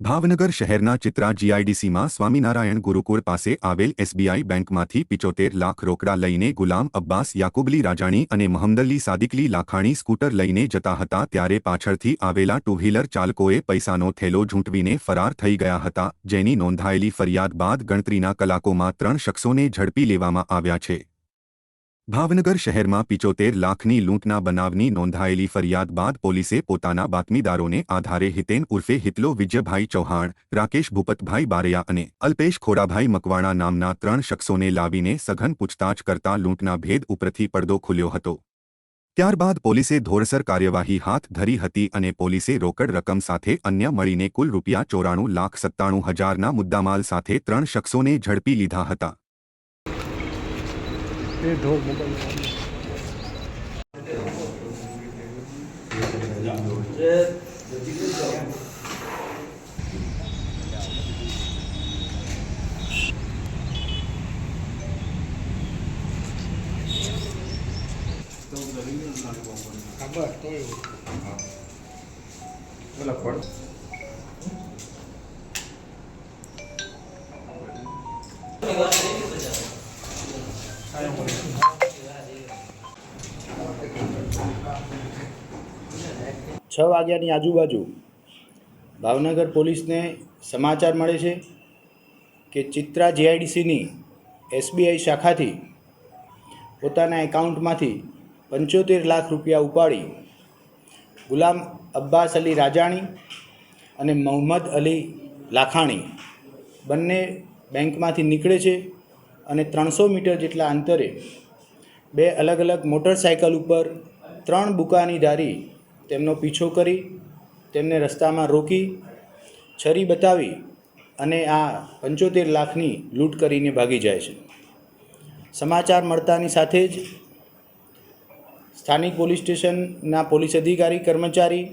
ભાવનગર શહેરના ચિત્રા જીઆઈડીસીમાં સ્વામિનારાયણ ગુરુકુળ પાસે આવેલ એસબીઆઈ બેંકમાંથી પિચોતેર લાખ રોકડા લઈને ગુલામ અબ્બાસ યાકુબલી રાજાણી અને મહમદલ્લી સાદિકલી લાખાણી સ્કૂટર લઈને જતા હતા ત્યારે પાછળથી આવેલા ટુ વ્હીલર ચાલકોએ પૈસાનો થેલો ઝૂંટવીને ફરાર થઈ ગયા હતા, જેની નોંધાયેલી ફરિયાદ બાદ ગણતરીના કલાકોમાં ત્રણ શખ્સોને ઝડપી લેવામાં આવ્યા છે. ભાવનગર શહેરમાં પિચોતેર લાખની લૂંટના બનાવની નોંધાયેલી ફરિયાદ બાદ પોલીસે પોતાના બાતમીદારોને આધારે હિતેન ઉર્ફે હિતલો વિજયભાઈ ચૌહાણ, રાકેશ ભૂપતભાઈ બારૈયા અને અલ્પેશ ખોડાભાઈ મકવાણા નામના ત્રણ શખ્સોને લાવીને સઘન પૂછતાછ કરતા લૂંટના ભેદ ઉપરથી પડદો ખુલ્યો હતો. ત્યારબાદ પોલીસે ધોરસર કાર્યવાહી હાથ ધરી હતી અને પોલીસે રોકડ રકમ સાથે અન્ય મળીને કુલ રૂપિયા ચોરાણું લાખ સત્તાણું હજારના મુદ્દામાલ સાથે ત્રણ શખ્સોને ઝડપી લીધા હતા. એ ઢોર મોબાઈલ ખબર તો એવું છ વાગ્યાની આજુબાજુ ભાવનગર પોલીસને સમાચાર મળે છે કે ચિત્રા જીઆઈડીસીની એસબીઆઈ શાખાથી પોતાના એકાઉન્ટમાંથી પંચોતેર લાખ રૂપિયા ઉપાડી ગુલામ અબ્બાસ અલી રાજાણી અને મોહમ્મદ અલી લાખાણી બંને બેંકમાંથી નીકળે છે. અને ત્રણસો મીટર જેટલા અંતરે બે અલગ અલગ મોટરસાયકલ ઉપર ત્રણ બુકાની ધારી તેમનો પીછો કરી, તેમને રસ્તામાં રોકી, છરી બતાવી અને આ પંચોતેર લાખની લૂંટ કરીને ભાગી જાય છે. સમાચાર મળતાની સાથે જ સ્થાનિક પોલીસ સ્ટેશનના પોલીસ અધિકારી, કર્મચારી,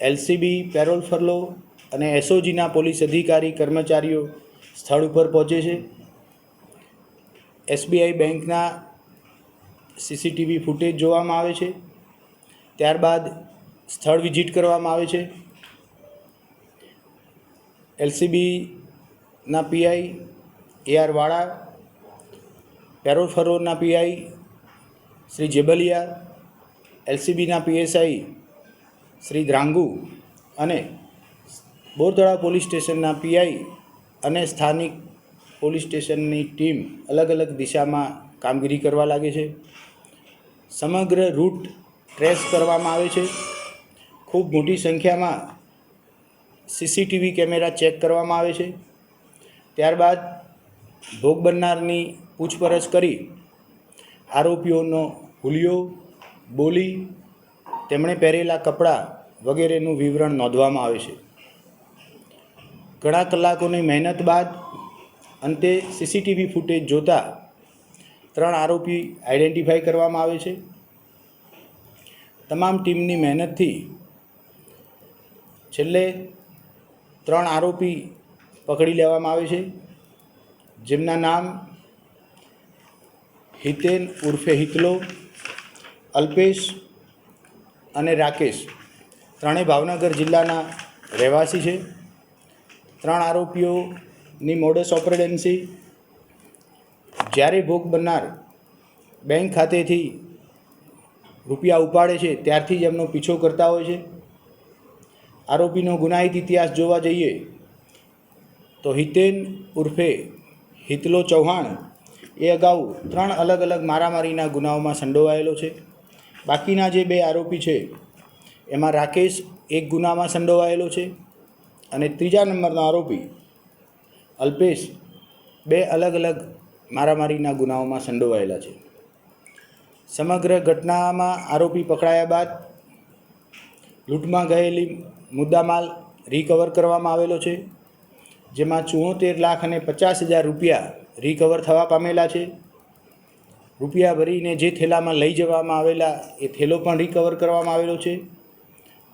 એલસીબી, પેરોલ ફરલો અને એસઓજીના પોલીસ અધિકારી, કર્મચારીઓ સ્થળ ઉપર પહોંચે છે. એસબીઆઈ બેંકના સીસીટીવી ફૂટેજ જોવામાં આવે છે. ત્યારબાદ સ્થળ વિઝિટ કરવામાં આવે છે. એલસીબીના PI A R R, Vala parole PI Shri Jebaliya એલસીબીના PSI Shri દ્રાંગુ અને બોરતળા પોલીસ સ્ટેશનના પીઆઈ અને સ્થાનિક પોલીસ સ્ટેશનની ટીમ અલગ અલગ દિશામાં કામગીરી કરવા લાગે છે. સમગ્ર રૂટ ટ્રેસ કરવામાં આવે છે. ખૂબ મોટી સંખ્યામાં સીસીટીવી કેમેરા ચેક કરવામાં આવે છે. ત્યારબાદ ભોગ બનનારની પૂછપરછ કરી આરોપીઓનો હુલિયો, બોલી, તેમણે પહેરેલા કપડાં વગેરેનું વિવરણ નોંધવામાં આવે છે. ઘણા કલાકોની મહેનત બાદ અંતે સીસીટીવી ફૂટેજ જોતા ત્રણ આરોપી આઈડેન્ટિફાઈ કરવામાં આવે છે. તમામ ટીમની મહેનતથી છેલ્લે ત્રણ આરોપી પકડી લેવામાં આવે છે. જેમના નામ હિતેન ઉર્ફે હિતલો, અલ્પેશ અને રાકેશ ત્રણેય ભાવનગર જિલ્લાના રહેવાસી છે. ત્રણ આરોપીઓની મોડસ ઓપરેડન્સી જ્યારે ભોગ બનનાર બેંક ખાતેથી રૂપિયા ઉપાડે છે, ત્યારથી જ એમનો પીછો કરતા હોય છે. આરોપીનો ગુનાહિત ઇતિહાસ જોવા જઈએ તો હિતેન ઉર્ફે હિતલો ચૌહાણ એ અગાઉ ત્રણ અલગ અલગ મારામારીના ગુનાઓમાં સંડોવાયેલો છે. બાકીના જે બે આરોપી છે, એમાં રાકેશ એક ગુનામાં સંડોવાયેલો છે અને ત્રીજા નંબરનો આરોપી અલ્પેશ, બે અલગ અલગ મારામારીના ગુનાઓમાં સંડોવાયેલા છે. સમગ્ર ઘટનામાં આરોપી પકડાયા બાદ લૂંટમાં ગયેલી મુદ્દામાલ રિકવર કરવામાં આવેલો છે, જેમાં ચુંવોતેર લાખ અને પચાસ હજાર રૂપિયા રિકવર થવા પામેલા છે. રૂપિયા ભરીને જે થેલામાં લઈ જવામાં આવેલા એ થેલો પણ રિકવર કરવામાં આવેલો છે.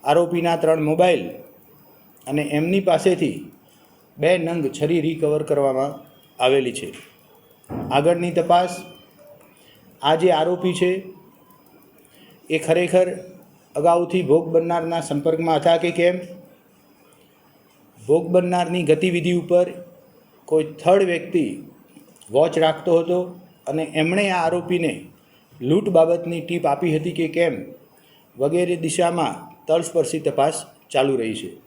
આરોપીના ત્રણ મોબાઈલ અને એમની પાસેથી બે નંગ છરી રિકવર કરવામાં આવેલી છે. આગળની તપાસ આ જે આરોપી છે, એ ખરેખર અગાઉથી ભોગ બનનારના સંપર્કમાં હતા કે કેમ? ભોગ બનનારની ગતિવિધિ ઉપર કોઈ થર્ડ વ્યક્તિ વોચ રાખતો હતો અને એમણે આ આરોપીને લૂંટ બાબતની ટીપ આપી હતી કે કેમ? વગેરે દિશામાં તલસ્પર્શી તપાસ ચાલુ રહી છે.